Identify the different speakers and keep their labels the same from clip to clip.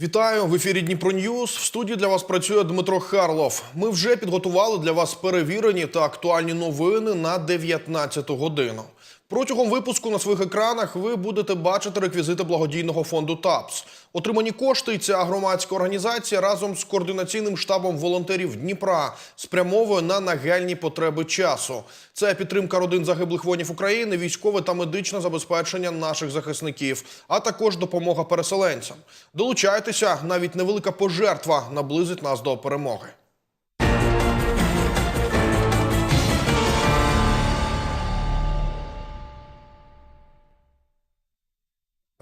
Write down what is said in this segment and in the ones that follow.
Speaker 1: Вітаю в ефірі Дніпро Ньюз. В студії для вас працює Дмитро Харлов. Ми вже підготували для вас перевірені та актуальні новини на 19 годину. Протягом випуску на своїх екранах ви будете бачити реквізити благодійного фонду ТАПС. Отримані кошти ця громадська організація разом з координаційним штабом волонтерів Дніпра спрямовує на нагальні потреби часу. Це підтримка родин загиблих воїнів України, військове та медичне забезпечення наших захисників, а також допомога переселенцям. Долучайтеся, навіть невелика пожертва наблизить нас до перемоги.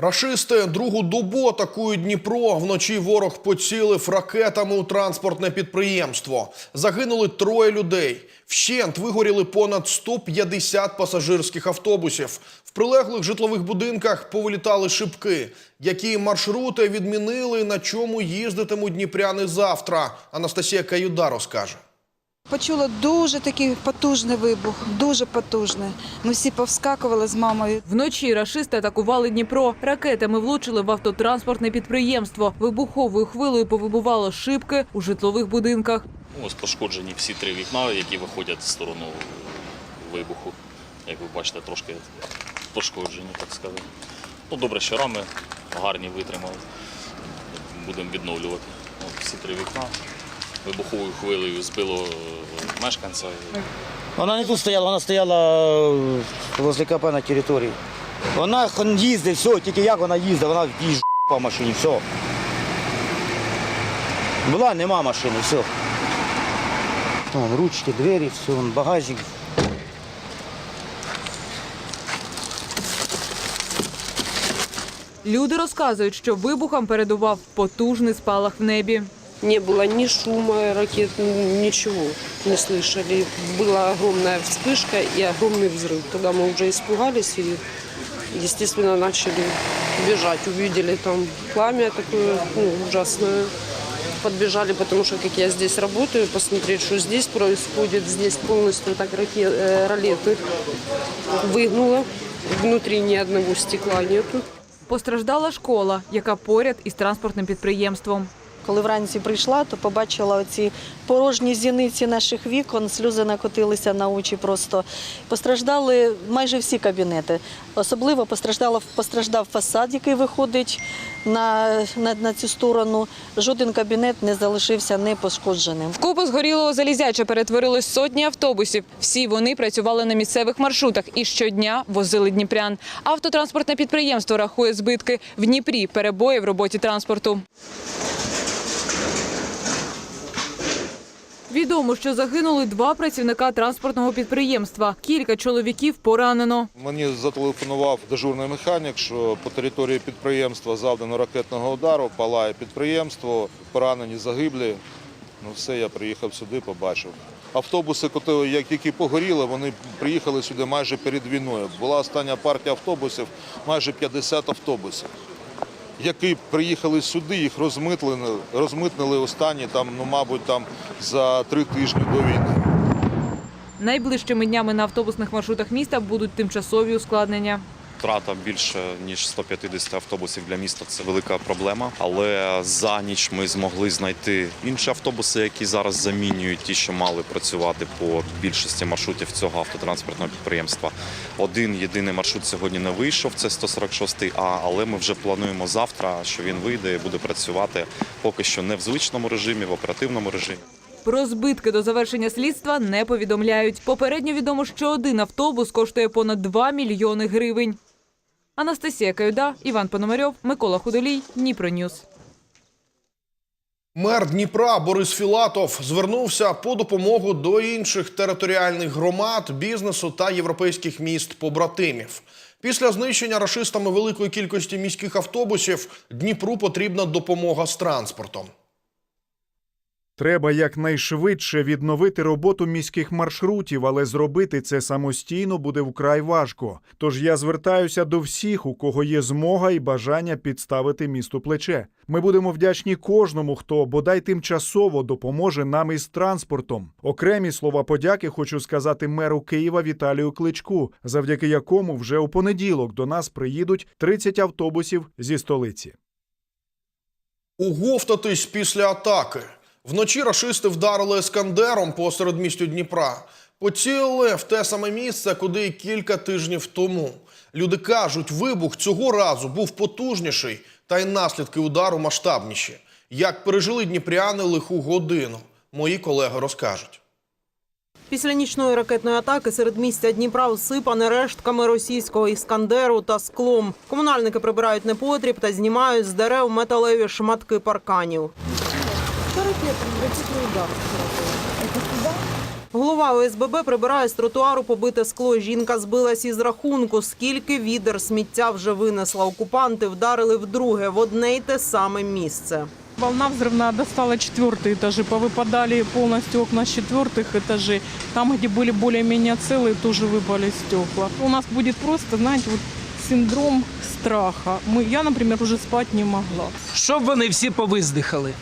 Speaker 1: Рашисти другу добу атакують Дніпро. Вночі ворог поцілив ракетами у транспортне підприємство. Загинули троє людей. Вщент вигоріли понад 150 пасажирських автобусів. В прилеглих житлових будинках повилітали шибки. Які маршрути відмінили, на чому їздитимуть дніпряни завтра. Анастасія Каюда розкаже.
Speaker 2: Почула дуже такий потужний вибух, дуже потужний. Ми всі повскакували з мамою.
Speaker 3: Вночі рашисти атакували Дніпро. Ракетами влучили в автотранспортне підприємство. Вибуховою хвилею повибувало шибки у житлових будинках.
Speaker 4: Ну, Ось пошкоджені всі три вікна, які виходять в сторону вибуху. Як ви бачите, трошки пошкоджені, так сказати. Ну, добре, що рами гарні витримали. Будемо відновлювати. От, всі три вікна. Вибуховою хвилею збило е, мешканця.
Speaker 5: Вона не тут стояла, вона стояла е, возле КП на території. Вона їздить, все, тільки як вона їздить, вона їжджає по машині, все. Була, нема машини, все. Вон, ручки, двері, все, вон, багажник.
Speaker 3: Люди розказують, що вибухам передував потужний спалах в небі
Speaker 6: Не было ни шума ракет, ничего не слышали. Была огромная вспышка и огромный взрыв. Тогда мы уже испугались и, естественно, начали бежать. Увидели там пламя такое ну, ужасное. Подбежали, потому что, как я здесь работаю, посмотреть, что здесь происходит. Здесь полностью так раке- э, ролеты выгнуло. Внутри ни одного стекла нету.
Speaker 3: Постраждала школа, яка поряд із транспортним підприємством.
Speaker 7: Коли вранці прийшла, то побачила оці порожні зіниці наших вікон, сльози накотилися на очі просто. Постраждали майже всі кабінети. Особливо постраждала, постраждав фасад, який виходить на, на, на цю сторону. Жоден кабінет не залишився непошкодженим.
Speaker 3: В купу згорілого залізяча перетворилось сотні автобусів. Всі вони працювали на місцевих маршрутах і щодня возили дніпрян. Автотранспортне підприємство рахує збитки. В Дніпрі перебої в роботі транспорту. Відомо, що загинули два працівника транспортного підприємства. Кілька чоловіків поранено.
Speaker 8: Мені зателефонував дежурний механік, що по території підприємства завдано ракетного удару, палає підприємство, поранені, загиблі. Ну все, я приїхав сюди, побачив. Автобуси, які погоріли, вони приїхали сюди майже перед війною. Була остання партія автобусів, майже 50 автобусів, які приїхали сюди, їх розмитнили, розмитнили останні, там, ну, мабуть, там, за три тижні до війни.
Speaker 3: Найближчими днями на автобусних маршрутах міста будуть тимчасові ускладнення.
Speaker 9: Втрата більше ніж 150 автобусів для міста це велика проблема. Але за ніч ми змогли знайти інші автобуси, які зараз замінюють ті, що мали працювати по більшості маршрутів цього автотранспортного підприємства. Один єдиний маршрут сьогодні не вийшов. Це 146 А, але ми вже плануємо завтра, що він вийде і буде працювати поки що не в звичному режимі, в оперативному режимі.
Speaker 3: Про збитки до завершення слідства не повідомляють. Попередньо відомо, що один автобус коштує понад 2 мільйони гривень. Анастасія Каюда, Іван Пономарьов, Микола Худолій, Дніпро Ньюс.
Speaker 1: Мер Дніпра Борис Філатов звернувся по допомогу до інших територіальних громад, бізнесу та європейських міст побратимів. Після знищення рашистами великої кількості міських автобусів Дніпру потрібна допомога з транспортом.
Speaker 10: Треба якнайшвидше відновити роботу міських маршрутів, але зробити це самостійно буде вкрай важко. Тож я звертаюся до всіх, у кого є змога і бажання підставити місту плече. Ми будемо вдячні кожному, хто бодай тимчасово допоможе нам із транспортом. Окремі слова подяки хочу сказати меру Києва Віталію Кличку, завдяки якому вже у понеділок до нас приїдуть 30 автобусів зі столиці.
Speaker 1: Уговтатись після атаки. Вночі рашисти вдарили ескандером по середмістю Дніпра. Поцілили в те саме місце, куди й кілька тижнів тому. Люди кажуть, вибух цього разу був потужніший, та й наслідки удару масштабніші. Як пережили дніпряни лиху годину, мої колеги розкажуть.
Speaker 11: Після нічної ракетної атаки серед місця Дніпра всипане рештками російського іскандеру та склом. Комунальники прибирають непотріб та знімають з дерев металеві шматки парканів. Голова ОСББ прибирає з тротуару побите скло. Жінка збилась із рахунку, скільки відер сміття вже винесла. Окупанти вдарили вдруге в одне й те саме місце.
Speaker 12: Волна взрывная достала четвертые этажи, повыпадали полностью окна с четвертых этажей. Там, где были более-менее целые, тоже выпали стекла. У нас будет просто, знаете, вот синдром страха. Мы, я, например, уже спать не могла.
Speaker 13: Щоб вони всі повиздихали.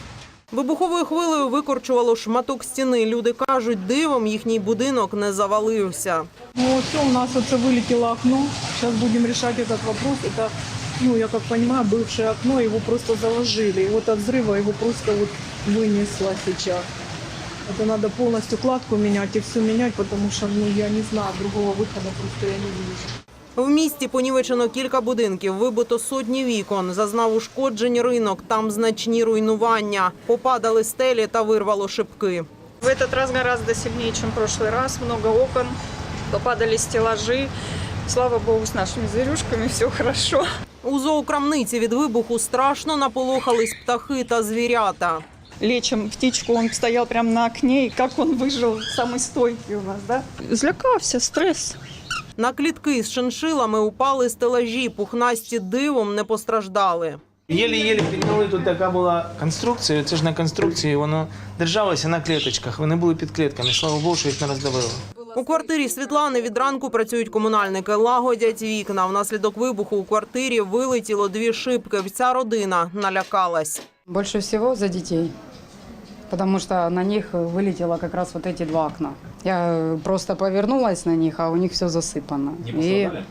Speaker 11: Вибуховою хвилею викорчувало шматок стіни. Люди кажуть, дивом їхній будинок не завалився.
Speaker 12: Ну, вот всё, у нас вот вылетело окно. Сейчас будем решать этот вопрос. Это, ну, я как понимаю, бывшее окно, его просто заложили. И вот от взрыва его просто вот вынесло сейчас. Это надо полностью кладку менять и все менять, потому что, ну, я не знаю, другого выхода просто я не вижу.
Speaker 11: В місті понівечено кілька будинків, вибито сотні вікон, зазнав ушкоджень ринок, там значні руйнування. Попадали стелі та вирвало шибки.
Speaker 14: В этот раз гораздо сильнее, чем в прошлый раз. Много окон, попадали стеллажи. Слава богу, с нашими зверюшками все хорошо.
Speaker 11: У зоокрамниці від вибуху страшно наполохались птахи та звірята.
Speaker 14: Лечим птичку, он стоял прямо на окне, и как он выжил, самый стойкий у нас, да? Злякався, стресс.
Speaker 11: На клітки з шиншилами упали стелажі, пухнасті дивом не постраждали.
Speaker 13: Єлі-єлі підняли, тут така була конструкція, це ж на конструкції, воно держалося на клеточках, вони були під клетками, слава Богу, що їх не роздавило.
Speaker 11: У квартирі Світлани від ранку працюють комунальники, лагодять вікна. Внаслідок вибуху у квартирі вилетіло дві шибки. Вся родина налякалась.
Speaker 15: Больше всего за детей, потому что на них вылетело как раз вот эти два окна. Я просто повернулась на них, а у них все засыпано. Не пострадали?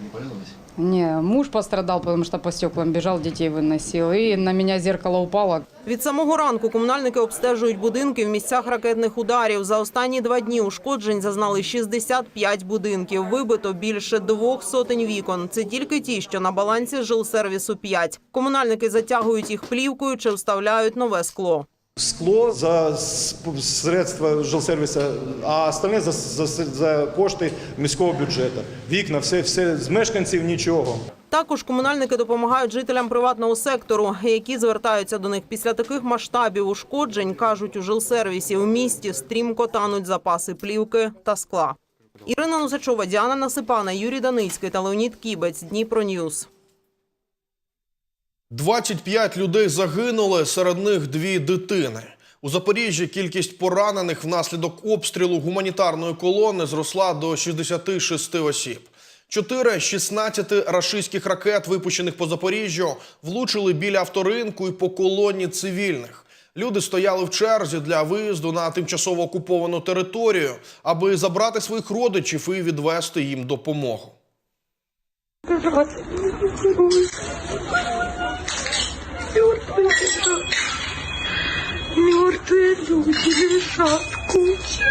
Speaker 15: Не, муж пострадал, потому что по стеклам бежал, детей выносил. И на меня зеркало упало.
Speaker 11: Від самого ранку комунальники обстежують будинки в місцях ракетних ударів. За останні два дні ушкоджень зазнали 65 будинків. Вибито більше двох сотень вікон. Це тільки ті, що на балансі жилсервісу 5. Комунальники затягують їх плівкою чи вставляють нове скло.
Speaker 16: Скло за средства жилсервіса, а остальне за, за, за кошти міського бюджету. Вікна, все, все з мешканців нічого.
Speaker 11: Також комунальники допомагають жителям приватного сектору, які звертаються до них після таких масштабів ушкоджень, кажуть у жилсервісі у місті стрімко тануть запаси плівки та скла. Ірина Нузачова, Діана Насипана, Юрій Даницький та Леонід Кібець. Дніпро Ньюс.
Speaker 1: 25 людей загинули, серед них дві дитини. У Запоріжжі кількість поранених внаслідок обстрілу гуманітарної колони зросла до 66 осіб. Чотири з 16 рашистських ракет, випущених по Запоріжжю, влучили біля авторинку і по колоні цивільних. Люди стояли в черзі для виїзду на тимчасово окуповану територію, аби забрати своїх родичів і відвести їм допомогу.
Speaker 14: Мертвые люди лежат в куче.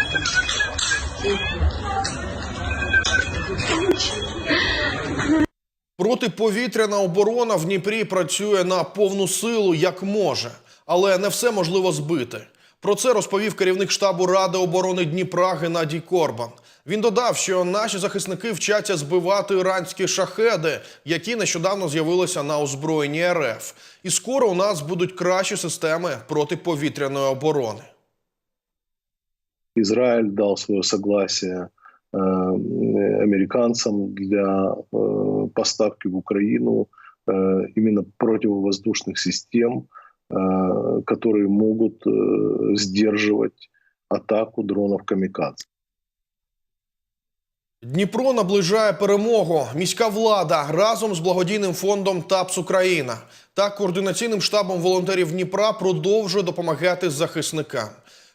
Speaker 1: Протиповітряна оборона в Дніпрі працює на повну силу як може, але не все можливо збити. Про це розповів керівник штабу Ради оборони Дніпра Геннадій Корбан. Він додав, що наші захисники вчаться збивати іранські шахеди, які нещодавно з'явилися на озброєнні РФ. І скоро у нас будуть кращі системи протиповітряної оборони.
Speaker 17: Израиль дал свое согласие э, американцам для э, поставки в Украину э, именно противовоздушных систем, э, которые могут э, сдерживать атаку дронов «Камикадзе».
Speaker 1: Дніпро наближає перемогу. Міська влада разом з благодійним фондом ТАПС Україна та координаційним штабом волонтерів Дніпра продовжує допомагати захисникам.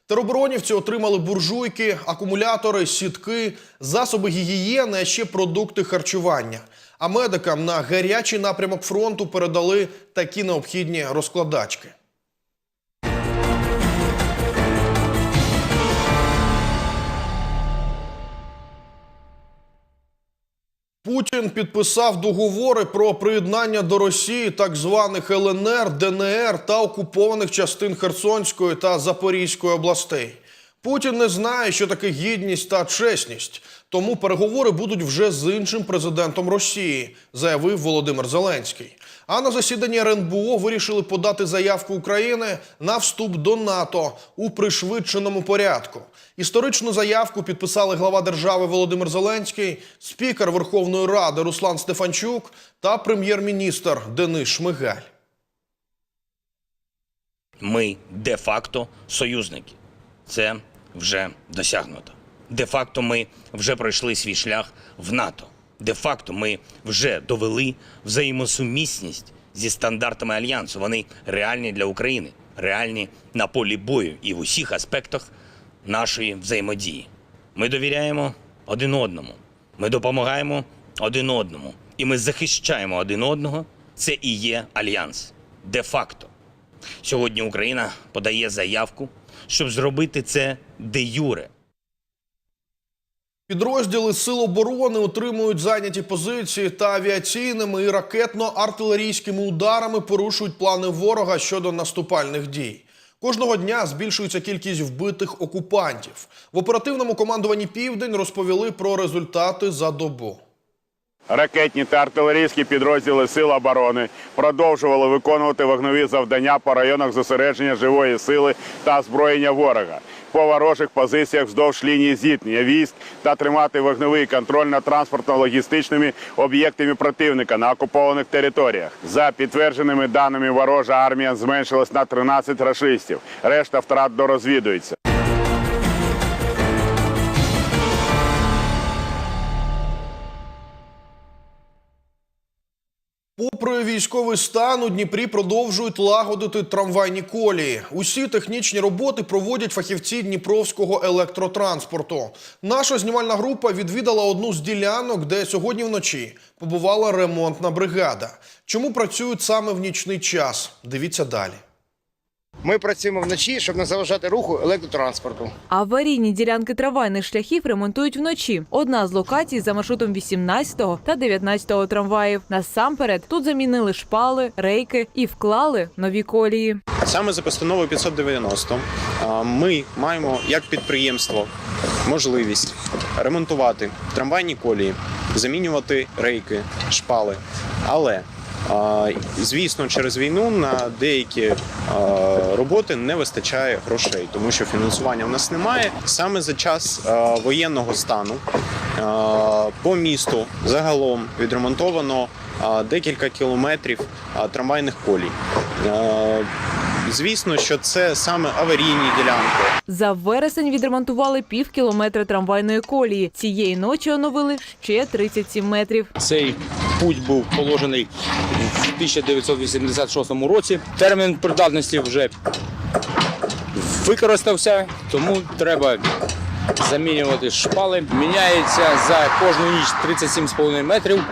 Speaker 1: Тероборонівці отримали буржуйки, акумулятори, сітки, засоби гігієни, а ще продукти харчування. А медикам на гарячий напрямок фронту передали такі необхідні розкладачки. Путін підписав договори про приєднання до Росії так званих ЛНР, ДНР та окупованих частин Херсонської та Запорізької областей. Путін не знає, що таке гідність та чесність, тому переговори будуть вже з іншим президентом Росії, заявив Володимир Зеленський. А на засіданні РНБО вирішили подати заявку України на вступ до НАТО у пришвидшеному порядку. Історичну заявку підписали глава держави Володимир Зеленський, спікер Верховної Ради Руслан Стефанчук та прем'єр-міністр Денис Шмигаль.
Speaker 18: Ми де-факто союзники. Це вже досягнуто. Де-факто ми вже пройшли свій шлях в НАТО. Де-факто ми вже довели взаємосумісність зі стандартами альянсу. Вони реальні для України, реальні на полі бою і в усіх аспектах нашої взаємодії. Ми довіряємо один одному. Ми допомагаємо один одному. І ми захищаємо один одного. Це і є альянс. Де-факто. Сьогодні Україна подає заявку, щоб зробити це де юре.
Speaker 1: Підрозділи Сил оборони отримують зайняті позиції та авіаційними і ракетно-артилерійськими ударами порушують плани ворога щодо наступальних дій. Кожного дня збільшується кількість вбитих окупантів. В оперативному командуванні Південь розповіли про результати за добу.
Speaker 19: Ракетні та артилерійські підрозділи Сил оборони продовжували виконувати вогнові завдання по районах зосередження живої сили та озброєння ворога, по ворожих позиціях вздовж лінії зіткнення військ та тримати вогневий контроль над транспортно-логістичними об'єктами противника на окупованих територіях. За підтвердженими даними, ворожа армія зменшилась на 13 рашистів. Решта втрат дорозвідується.
Speaker 1: Попри військовий стан, у Дніпрі продовжують лагодити трамвайні колії. Усі технічні роботи проводять фахівці Дніпровського електротранспорту. Наша знімальна група відвідала одну з ділянок, де сьогодні вночі побувала ремонтна бригада. Чому працюють саме в нічний час? Дивіться далі.
Speaker 20: Ми працюємо вночі, щоб не заважати руху електротранспорту.
Speaker 3: Аварійні ділянки трамвайних шляхів ремонтують вночі. Одна з локацій за маршрутом 18 та 19 трамваїв. Насамперед тут замінили шпали, рейки і вклали нові колії.
Speaker 21: Саме за постановою 590 а, ми маємо як підприємство можливість ремонтувати трамвайні колії, замінювати рейки, шпали. Але звісно, через війну на деякі роботи не вистачає грошей, тому що фінансування в нас немає. Саме за час воєнного стану по місту загалом відремонтовано декілька кілометрів трамвайних колій. Звісно, що це саме аварійні ділянки.
Speaker 3: За вересень відремонтували пів кілометра трамвайної колії. Цієї ночі оновили ще 37 метрів.
Speaker 22: Цей путь був положений в 1986 році. Термін придатності вже використався, тому треба замінювати шпали. Міняється за кожну ніч 37,5 метрів.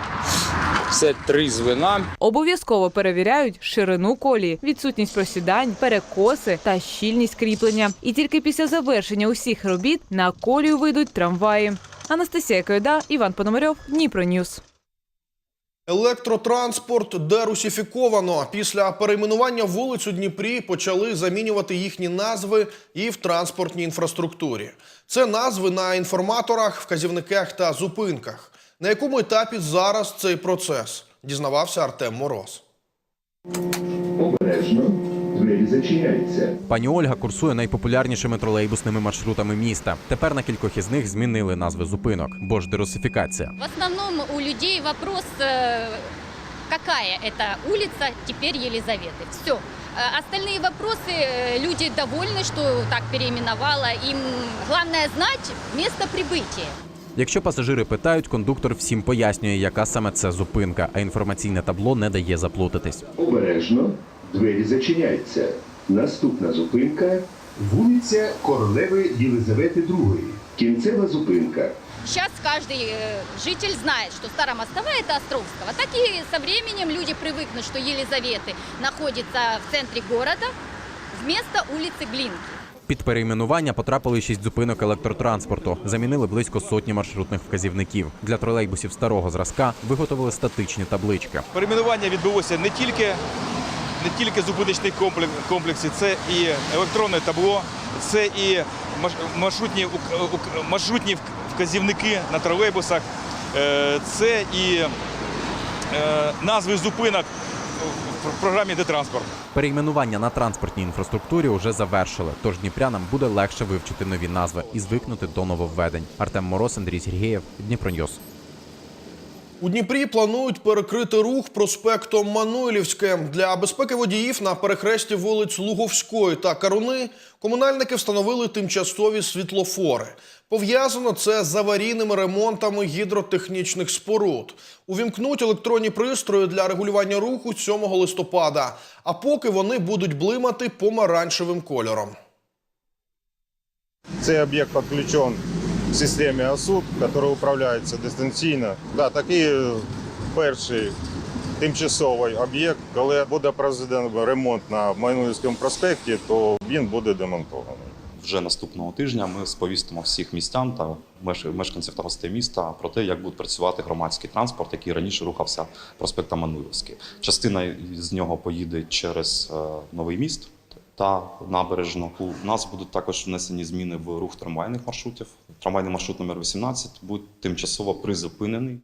Speaker 22: Це три звена.
Speaker 3: Обов'язково перевіряють ширину колії, відсутність просідань, перекоси та щільність кріплення. І тільки після завершення усіх робіт на колію вийдуть трамваї. Анастасія Койда, Іван Пономарьов, Дніпро Ньюс.
Speaker 1: Електротранспорт дерусифіковано. Після перейменування вулиць у Дніпрі почали замінювати їхні назви і в транспортній інфраструктурі. Це назви на інформаторах, вказівниках та зупинках. На якому етапі зараз цей процес? Дізнавався Артем Мороз.
Speaker 23: Обережно, двері зачиняються.
Speaker 24: Пані Ольга курсує найпопулярнішими тролейбусними маршрутами міста. Тепер на кількох із них змінили назви зупинок, бо ж дерусифікація.
Speaker 25: В основном у людей вопрос, э, какая это улица теперь Елизаветы. Все. Остальные вопросы э, люди довольны, что так переименовала. Им главное знать место прибытия.
Speaker 24: Якщо пасажири питають, кондуктор всім пояснює, яка саме це зупинка, а інформаційне табло не дає заплутатись.
Speaker 23: Обережно, двері зачиняються. Наступна зупинка вулиця Королеви Єлизавети II. Кінцева зупинка.
Speaker 25: Сейчас каждый э, житель знает, что Старомостовая это Островского. Так и со временем люди привыкнут, что Елизаветы находится в центре города вместо улицы Глинки.
Speaker 24: Під перейменування потрапили шість зупинок електротранспорту. Замінили близько сотні маршрутних вказівників. Для тролейбусів старого зразка виготовили статичні таблички.
Speaker 26: Перейменування відбулося не тільки, не тільки комплекс- комплексів, це і електронне табло, це і маршрутні, маршрутні вказівники на тролейбусах, е, це і е, назви зупинок в- програмі «Детранспорт».
Speaker 24: Перейменування на транспортній інфраструктурі вже завершили, тож дніпрянам буде легше вивчити нові назви і звикнути до нововведень. Артем Мороз, Андрій Сергієв, Дніпроньюз.
Speaker 1: У Дніпрі планують перекрити рух проспектом Мануйлівське. Для безпеки водіїв на перехресті вулиць Луговської та Каруни комунальники встановили тимчасові світлофори. Пов'язано це з аварійними ремонтами гідротехнічних споруд. Увімкнуть електронні пристрої для регулювання руху 7 листопада. А поки вони будуть блимати помаранчевим кольором.
Speaker 27: Цей об'єкт підключений системі ОСУД, яка управляється дистанційно. Да, такий е, перший тимчасовий об'єкт, коли буде проведено ремонт на Майнуївському проспекті, то він буде демонтований.
Speaker 9: Вже наступного тижня ми сповістимо всіх містян та меш- мешканців та гостей міста про те, як буде працювати громадський транспорт, який раніше рухався проспектом Мануївський. Частина з нього поїде через е, новий міст. Та набережну у нас будуть також внесені зміни в рух трамвайних маршрутів. Трамвайний маршрут номер 18 буде тимчасово призупинений.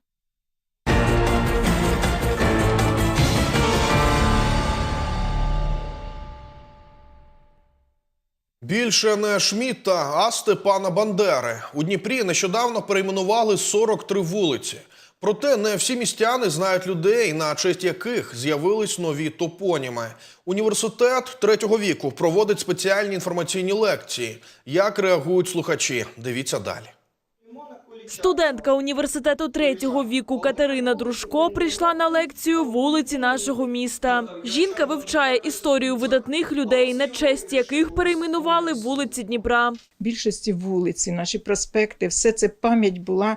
Speaker 1: Більше не Шмідта, а Степана Бандери. У Дніпрі нещодавно перейменували 43 вулиці. Проте не всі містяни знають людей, на честь яких з'явились нові топоніми. Університет третього віку проводить спеціальні інформаційні лекції. Як реагують слухачі? Дивіться далі.
Speaker 28: Студентка університету третього віку Катерина Дружко прийшла на лекцію вулиці нашого міста. Жінка вивчає історію видатних людей, на честь яких перейменували вулиці Дніпра.
Speaker 29: більшості вулиці, наші проспекти, все це пам'ять була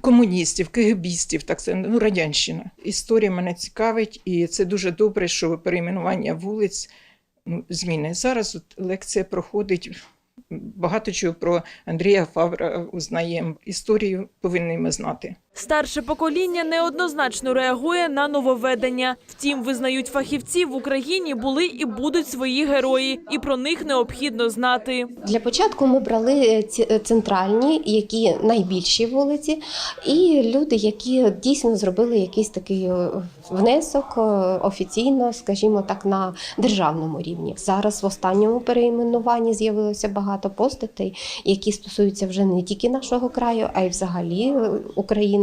Speaker 29: комуністів, КГБістів, так це ну, радянщина. Історія мене цікавить, і це дуже добре, що перейменування вулиць ну, зміни. Зараз от лекція проходить. Багато чого про Андрія Фавра узнаємо. Історію повинні ми знати.
Speaker 28: Старше покоління неоднозначно реагує на нововведення. Втім, визнають фахівці, в Україні були і будуть свої герої, і про них необхідно знати.
Speaker 30: Для початку ми брали ці- е, центральні, які найбільші вулиці, і люди, які дійсно зробили якийсь такий е, внесок е, офіційно, скажімо так, на державному рівні. Зараз в останньому перейменуванні з'явилося багато постатей, які стосуються вже не тільки нашого краю, а й взагалі е,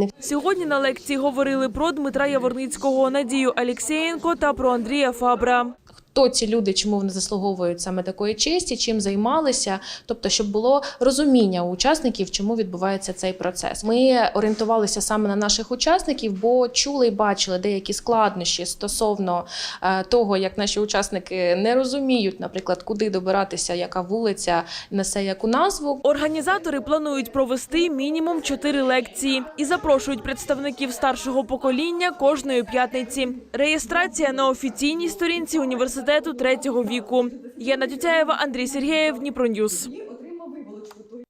Speaker 30: України.
Speaker 28: Сьогодні на лекції говорили про Дмитра Яворницького, Надію Алєксєєнко та про Андрія Фабра.
Speaker 31: Хто ці люди, чому вони заслуговують саме такої честі, чим займалися, тобто, щоб було розуміння у учасників, чому відбувається цей процес. Ми орієнтувалися саме на наших учасників, бо чули і бачили деякі складнощі стосовно е, того, як наші учасники не розуміють, наприклад, куди добиратися, яка вулиця несе яку назву.
Speaker 28: Організатори планують провести мінімум чотири лекції і запрошують представників старшого покоління кожної п'ятниці. Реєстрація на офіційній сторінці університету третього віку. Яна Тютяєва, Андрій Сергєєв, Дніпроньюз.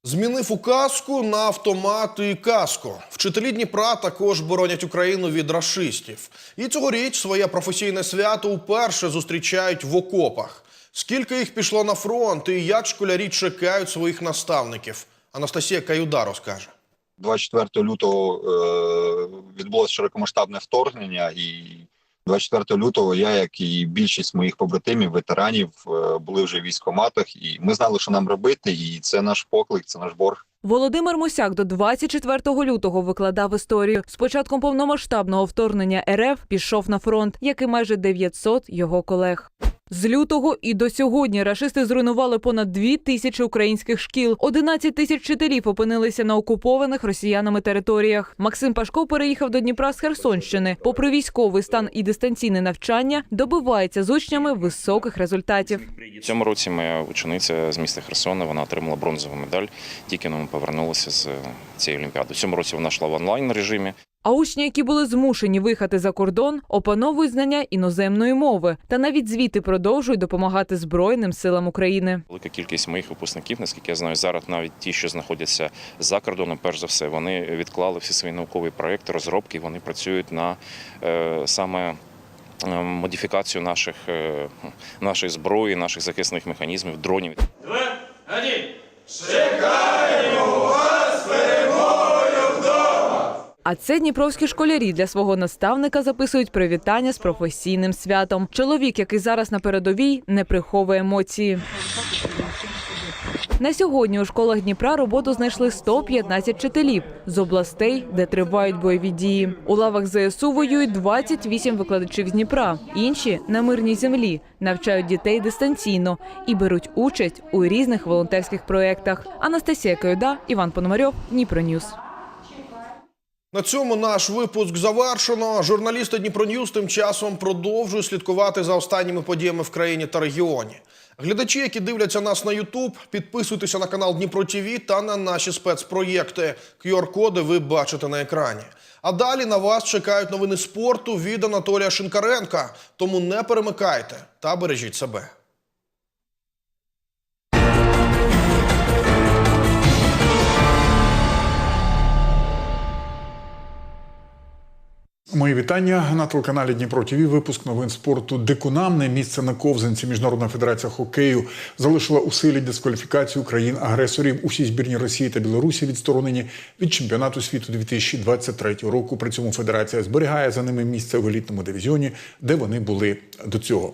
Speaker 1: Змінив указку на автомати і каско. Вчителі Дніпра також боронять Україну від рашистів. І цьогоріч своє професійне свято уперше зустрічають в окопах. Скільки їх пішло на фронт і як школярі чекають своїх наставників? Анастасія Каюда розкаже.
Speaker 32: 24 лютого е, відбулося широкомасштабне вторгнення, і 24 лютого я, як і більшість моїх побратимів, ветеранів, е, були вже в військоматах, і ми знали, що нам робити, і це наш поклик, це наш борг.
Speaker 3: Володимир Мусяк до 24 лютого викладав історію. З початком повномасштабного вторгнення РФ пішов на фронт, як і майже 900 його колег. З лютого і до сьогодні рашисти зруйнували понад дві тисячі українських шкіл. 11 тисяч вчителів опинилися на окупованих росіянами територіях. Максим Пашко переїхав до Дніпра з Херсонщини. Попри військовий стан і дистанційне навчання, добивається з учнями високих результатів.
Speaker 33: Цьому році моя учениця з міста Херсона вона отримала бронзову медаль. Тільки ми повернулися з цієї олімпіади. Цьому році вона йшла в онлайн режимі.
Speaker 3: А учні, які були змушені виїхати за кордон, опановують знання іноземної мови та навіть звіти продовжують допомагати Збройним силам України.
Speaker 33: Велика кількість моїх випускників, наскільки я знаю, зараз навіть ті, що знаходяться за кордоном, перш за все, вони відклали всі свої наукові проекти, розробки. Вони працюють на е, саме. е, Модифікацію наших, е, нашої зброї, наших захисних механізмів, дронів.
Speaker 3: А це дніпровські школярі для свого наставника записують привітання з професійним святом. Чоловік, який зараз на передовій, не приховує емоції. На сьогодні у школах Дніпра роботу знайшли 115 вчителів з областей, де тривають бойові дії. У лавах ЗСУ воюють 28 викладачів з Дніпра. Інші на мирній землі навчають дітей дистанційно і беруть участь у різних волонтерських проєктах. Анастасія Кайода, Іван Пономарьов, Дніпро Ньюс.
Speaker 1: На цьому наш випуск завершено. Журналісти Дніпроньюз тим часом продовжують слідкувати за останніми подіями в країні та регіоні. Глядачі, які дивляться нас на Ютуб, підписуйтеся на канал Дніпро ТІВІ та на наші спецпроєкти. QR-коди ви бачите на екрані. А далі на вас чекають новини спорту від Анатолія Шинкаренка. Тому не перемикайте та бережіть себе.
Speaker 34: Мої вітання на телеканалі Дніпро ТВ. Випуск новин спорту. Дикунамне місце на ковзанці. Міжнародна федерація хокею залишила у силі дискваліфікацію країн-агресорів. Усі збірні Росії та Білорусі відсторонені від чемпіонату світу 2023 року. При цьому федерація зберігає за ними місце в елітному дивізіоні, де вони були до цього.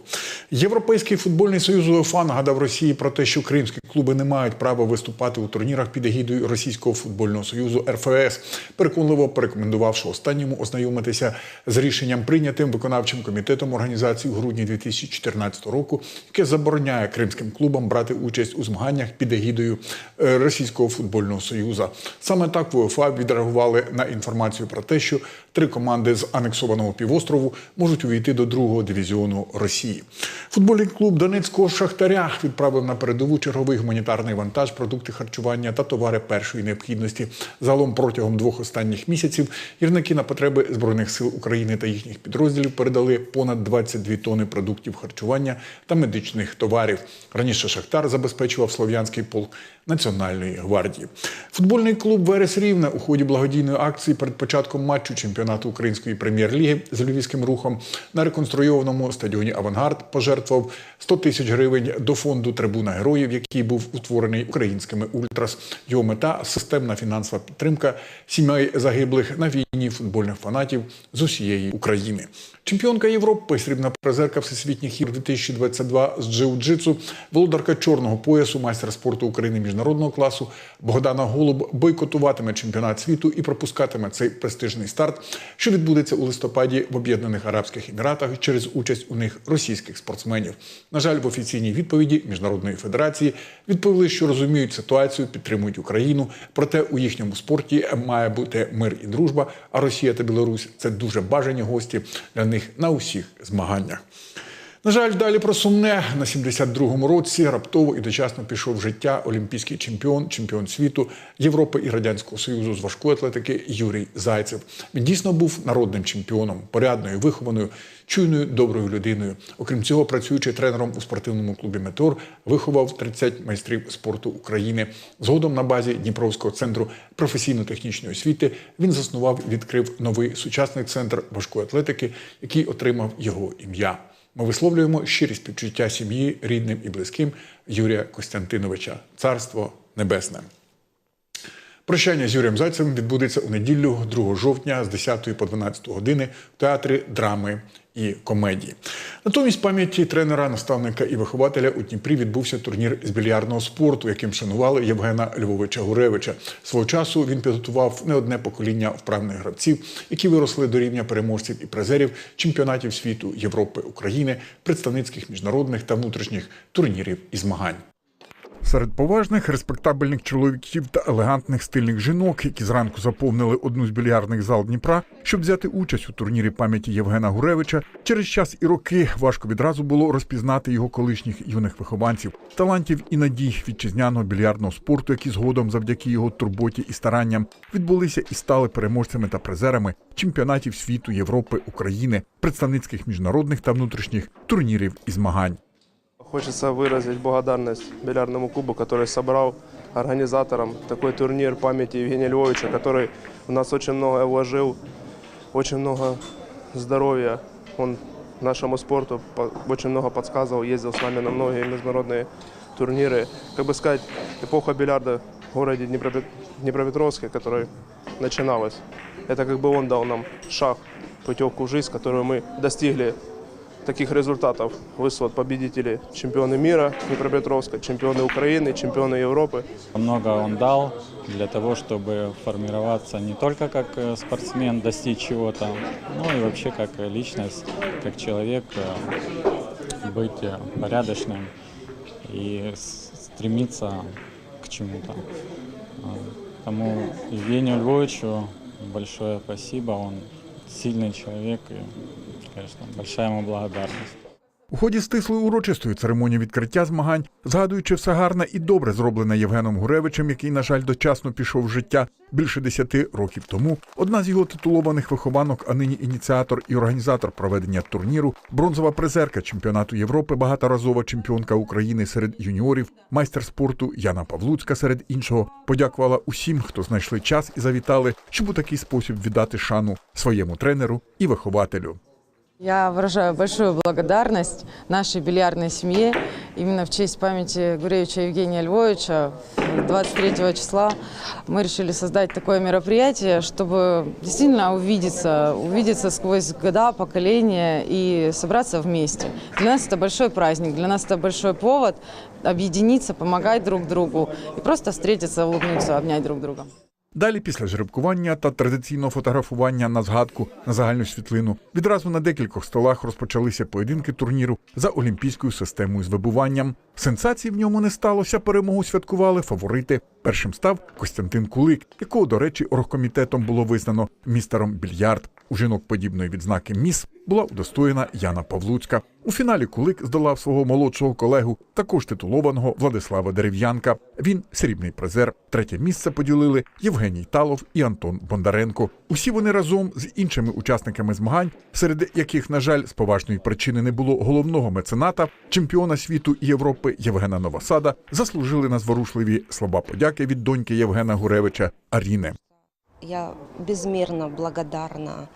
Speaker 34: Європейський футбольний союз УЄФА нагадав Росії про те, що кримські клуби не мають права виступати у турнірах під егідою Російського футбольного союзу РФС. Переконливо порекомендувавши останньому ознайомитися з рішенням прийнятим виконавчим комітетом організації у грудні 2014 року, яке забороняє кримським клубам брати участь у змаганнях під егідою е, Російського футбольного союзу. Саме так УЄФА відреагували на інформацію про те, що три команди з анексованого півострову можуть увійти до другого дивізіону Росії. Футбольний клуб Донецького Шахтаря відправив на передову черговий гуманітарний вантаж, продукти харчування та товари першої необхідності. Загалом протягом двох останніх місяців гірники на потреби збройних сил України та їхніх підрозділів передали понад 22 тони продуктів харчування та медичних товарів. Раніше Шахтар забезпечував слов'янський полк Національної гвардії. Футбольний клуб Верес Рівне у ході благодійної акції перед початком матчу чемпіонату української прем'єр-ліги з львівським рухом на реконструйованому стадіоні Авангард пожертвував 100 тисяч гривень до фонду Трибуна героїв, який був утворений українськими ультрас. Його мета системна фінансова підтримка сімей загиблих на війні футбольних фанатів з усієї України. Чемпіонка Європи, срібна призерка всесвітніх ігор 2022 з джиу-джитсу, володарка чорного поясу, майстер спорту України міжнародного класу Богдана Голуб бойкотуватиме чемпіонат світу і пропускатиме цей престижний старт, що відбудеться у листопаді в Об'єднаних Арабських Еміратах через участь у них російських спортсменів. На жаль, в офіційній відповіді міжнародної федерації відповіли, що розуміють ситуацію, підтримують Україну. Проте у їхньому спорті має бути мир і дружба. А Росія та Білорусь це дуже бажані гості для них на усіх змаганнях. На жаль, далі про сумне на 72-му році раптово і дочасно пішов в життя олімпійський чемпіон, чемпіон світу Європи і Радянського Союзу з важкої атлетики Юрій Зайцев. Він дійсно був народним чемпіоном, порядною, вихованою, чуйною, доброю людиною. Окрім цього, працюючи тренером у спортивному клубі Метеор, виховав 30 майстрів спорту України. Згодом на базі Дніпровського центру професійно-технічної освіти він заснував і відкрив новий сучасний центр важкої атлетики, який отримав його ім'я. Ми висловлюємо щирі співчуття сім'ї, рідним і близьким Юрія Костянтиновича. Царство Небесне. Прощання з Юрієм Зайцем відбудеться у неділю 2 жовтня з 10 по 12 години в театрі драми і комедії. Натомість пам'яті тренера, наставника і вихователя у Дніпрі відбувся турнір з більярдного спорту, яким шанували Євгена Львовича Гуревича. Свого часу він підготував не одне покоління вправних гравців, які виросли до рівня переможців і призерів чемпіонатів світу, Європи, України, представницьких міжнародних та внутрішніх турнірів і змагань. Серед поважних, респектабельних чоловіків та елегантних стильних жінок, які зранку заповнили одну з більярдних зал Дніпра, щоб взяти участь у турнірі пам'яті Євгена Гуревича, через час і роки важко відразу було розпізнати його колишніх юних вихованців, талантів і надій вітчизняного більярдного спорту, які згодом, завдяки його турботі і старанням, відбулися і стали переможцями та призерами чемпіонатів світу, Європи, України, представницьких міжнародних та внутрішніх турнірів і змагань.
Speaker 35: Хочется выразить благодарность бильярдному клубу, который собрал организаторам такой турнир памяти Евгения Львовича, который в нас очень много вложил, очень много здоровья. Он нашему спорту по- очень много подсказывал, ездил с нами на многие международные турниры. Как бы сказать, эпоха бильярда в городе Днепропет- Днепропетровске, которая начиналась, это как бы он дал нам шаг, путевку в жизнь, которую мы достигли таких результатов высот победители, чемпионы мира Днепропетровска, чемпионы Украины, чемпионы Европы.
Speaker 36: Много он дал для того, чтобы формироваться не только как э, спортсмен, достичь чего-то, но и вообще как э, личность, как человек, э, быть порядочным и стремиться к чему-то. Тому Евгению Львовичу большое спасибо, он сильный человек и, конечно, большая ему благодарность.
Speaker 34: У ході стислої урочистої церемонії відкриття змагань, згадуючи все гарне і добре зроблене Євгеном Гуревичем, який, на жаль, дочасно пішов в життя більше десяти років тому, одна з його титулованих вихованок, а нині ініціатор і організатор проведення турніру, бронзова призерка чемпіонату Європи, багаторазова чемпіонка України серед юніорів, майстер спорту Яна Павлуцька серед іншого, подякувала усім, хто знайшли час і завітали, щоб у такий спосіб віддати шану своєму тренеру і вихователю.
Speaker 37: Я выражаю большую благодарность нашей бильярдной семье. Именно в честь памяти Гуревича Евгения Львовича 23 числа мы решили создать такое мероприятие, чтобы действительно увидеться, увидеться сквозь года, поколения и собраться вместе. Для нас это большой праздник, для нас это большой повод объединиться, помогать друг другу и просто встретиться, улыбнуться, обнять друг друга.
Speaker 34: Далі, після жеребкування та традиційного фотографування на згадку на загальну світлину, відразу на декількох столах розпочалися поєдинки турніру за олімпійською системою з вибуванням. Сенсації в ньому не сталося. Перемогу святкували фаворити. Першим став Костянтин Кулик, якого, до речі, оргкомітетом було визнано містером більярд. У жінок подібної відзнаки міс була удостоєна Яна Павлуцька. У фіналі Кулик здолав свого молодшого колегу, також титулованого Владислава Дерев'янка. Він срібний призер. Третє місце поділили Євгеній Талов і Антон Бондаренко. Усі вони разом з іншими учасниками змагань, серед яких, на жаль, з поважної причини не було головного мецената, чемпіона світу і Європи Євгена Новосада, заслужили на зворушливі слова подяки від доньки Євгена Гуревича Аріни.
Speaker 38: Я безмерно благодарна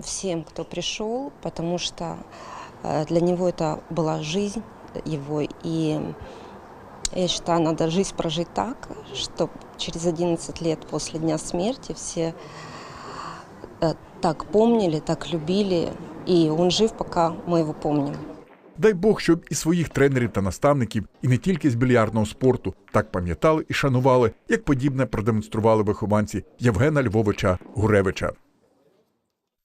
Speaker 38: всем, кто пришел, потому что а, для него это была жизнь его. И я считаю, надо жизнь прожить так, чтобы через 11 лет после дня смерти все э, так помнили, так любили. И он жив, пока мы его помним.
Speaker 34: Дай Бог, щоб і своїх тренерів та наставників, і не тільки з більярдного спорту, так пам'ятали і шанували, як подібне продемонстрували вихованці Євгена Львовича Гуревича.